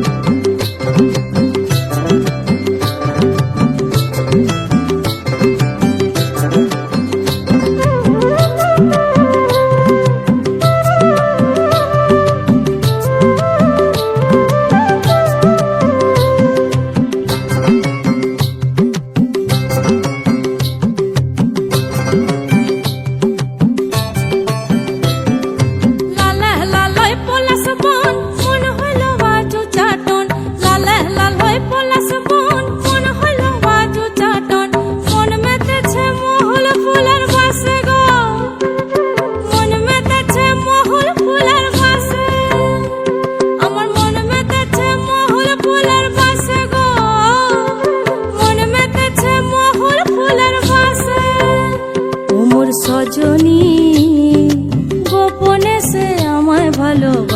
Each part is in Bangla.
きたきた。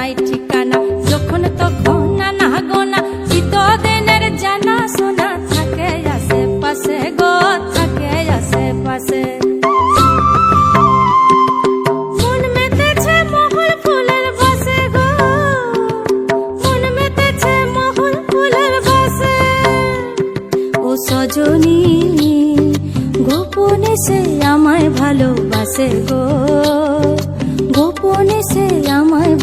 নাই ঠিকানা। যখন তখন না গোনা, চিতদিনের জানা শোনা থাকে, আশেপাশে গো থাকে, আশেপাশে। সজনী, গোপনে সে আমায় ভালোবাসে গো। গোপনে সে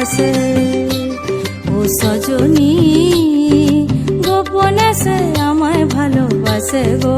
আছে ও সজনী গোপনাসে আমায় ভালোবাসে গো।